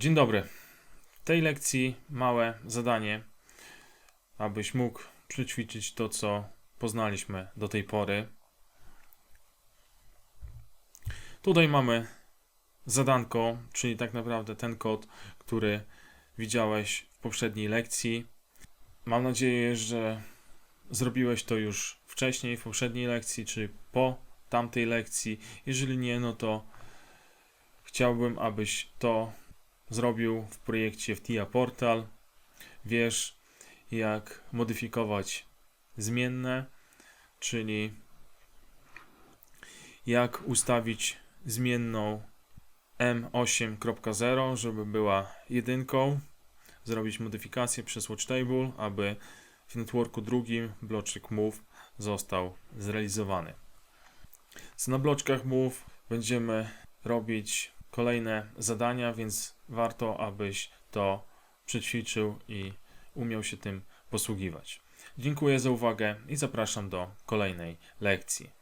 Dzień dobry. W tej lekcji małe zadanie, abyś mógł przećwiczyć to, co poznaliśmy do tej pory. Tutaj mamy zadanko, czyli tak naprawdę ten kod, który widziałeś w poprzedniej lekcji. Mam nadzieję, że zrobiłeś to już wcześniej, w poprzedniej lekcji, czy po tamtej lekcji. Jeżeli nie, no to chciałbym, abyś to zrobił w projekcie FTIA Portal. Wiesz, jak modyfikować zmienne, czyli jak ustawić zmienną M8.0, żeby była jedynką, zrobić modyfikację przez WatchTable, aby w networku drugim bloczek move został zrealizowany. Co na bloczkach move będziemy robić kolejne zadania, więc warto, abyś to przećwiczył i umiał się tym posługiwać. Dziękuję za uwagę i zapraszam do kolejnej lekcji.